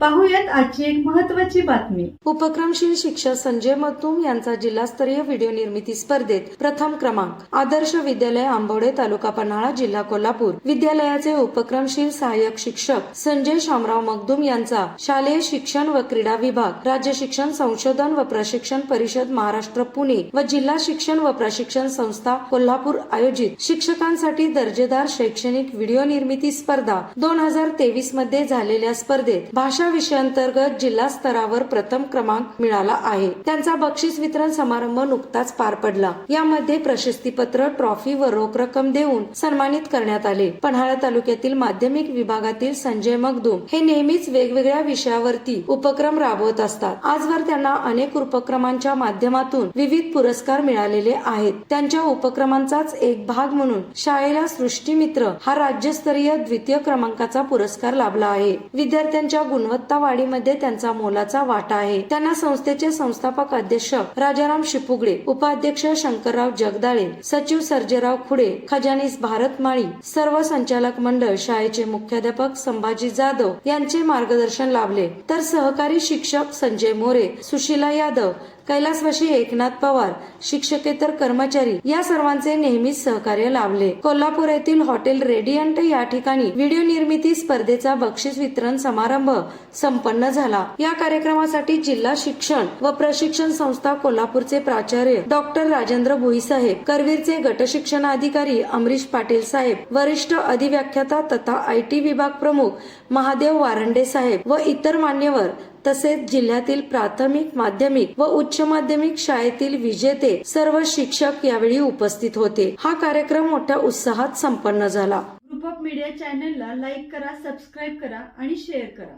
पाहूयात आजची एक महत्वाची बातमी. उपक्रमशील शिक्षक संजय मतुम यांचा जिल्हास्तरीय व्हिडिओ निर्मिती स्पर्धेत प्रथम क्रमांक. आदर्श विद्यालय आंबवडे तालुका पन्हाळा जिल्हा कोल्हापूर. विद्यालयाचे उपक्रमशील सहाय्यक शिक्षक संजय शामराव मगदुम यांचा शालेय शिक्षण व क्रीडा विभाग राज्य शिक्षण संशोधन व प्रशिक्षण परिषद महाराष्ट्र पुणे व जिल्हा शिक्षण व प्रशिक्षण संस्था कोल्हापूर आयोजित. शिक्षकांसाठी दर्जेदार शैक्षणिक व्हिडिओ निर्मिती स्पर्धा दोन हजार तेवीसमध्ये झालेल्या स्पर्धेत भाषा विषयांतर्गत जिल्हा स्तरावर प्रथम क्रमांक मिळाला आहे. त्यांचा बक्षीस वितरण समारंभ नुकताच पार पडला. यामध्ये प्रशस्तीपत्र ट्रॉफी व रोख रक्कम देऊन सन्मानित करण्यात आले. पन्हाळा तालुक्यातील माध्यमिक विभागातील संजय मगदूम हे नेहमीच वेगवेगळ्या विषयावरती उपक्रम राबवत असतात. आजवर त्यांना अनेक उपक्रमांच्या माध्यमातून विविध पुरस्कार मिळालेले आहेत. त्यांच्या उपक्रमांचाच एक भाग म्हणून शाळेला सृष्टीमित्र हा राज्यस्तरीय द्वितीय क्रमांकाचा पुरस्कार लाभला आहे. विद्यार्थ्यांच्या गुणवत्ता वाढीमध्ये त्यांचा मोलाचा वाटा आहे. त्यांना संस्थेचे संस्थापक अध्यक्ष राजाराम शिपुगडे उपाध्यक्ष शंकरराव जगदाळे सचिव सर्जेराव खुडे खजानीस भारत माळी सर्व संचालक मंडळ शाळेचे मुख्याध्यापक संभाजी जाधव यांचे मार्गदर्शन लाभले. तर सहकारी शिक्षक संजय मोरे सुशीला यादव कैलासवाशी एकनाथ पवार शिक्षकेतर कर्मचारी या सर्वांचे नेहमीच सहकार्य लाभले. कोल्हापूर येथील हॉटेल रेडियंट या ठिकाणी व्हिडिओ निर्मिती स्पर्धेचा बक्षीस वितरण समारंभ संपन्न झाला. या कार्यक्रमासाठी जिल्हा शिक्षण व प्रशिक्षण संस्था कोल्हापूरचे प्राचार्य डॉक्टर राजेंद्र भोईसाहेब करवीरचे गटशिक्षणाधिकारी अमरीश पाटील साहेब वरिष्ठ अधिव्याख्याता तथा आय टी विभाग प्रमुख महादेव वारंडे साहेब व इतर मान्यवर तसेच जिल्ह्यातील प्राथमिक माध्यमिक व उच्च माध्यमिक शाळेतील विजेते सर्व शिक्षक यावेळी उपस्थित होते. हा कार्यक्रम मोठ्या उत्साहात संपन्न झाला. ग्रुप ऑफ मीडिया चॅनलला लाईक करा सबस्क्राईब करा आणि शेअर करा.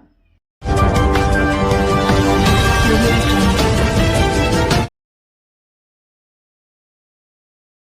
Thank you.